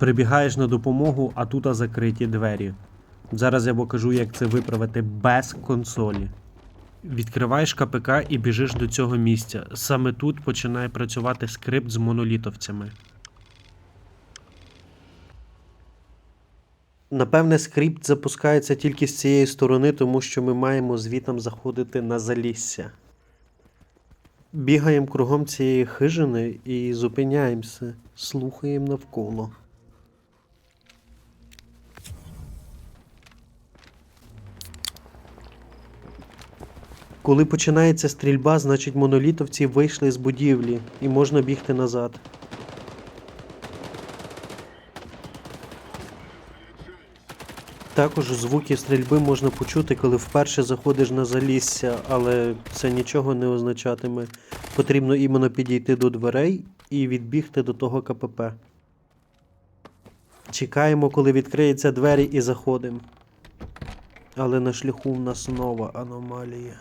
Прибігаєш на допомогу, а тут закриті двері. Зараз я покажу, як це виправити без консолі. Відкриваєш КПК і біжиш до цього місця. Саме тут починає працювати скрипт з монолітовцями. Напевне, скрипт запускається тільки з цієї сторони, тому що ми маємо звітом заходити на залісся. Бігаємо кругом цієї хижини і зупиняємося, слухаємо навколо. Коли починається стрільба, значить монолітовці вийшли з будівлі і можна бігти назад. Також звуки стрільби можна почути, коли вперше заходиш на залісся, але це нічого не означатиме. Потрібно іменно підійти до дверей і відбігти до того КПП. Чекаємо, коли відкриються двері і заходимо. Але на шляху в нас нова аномалія.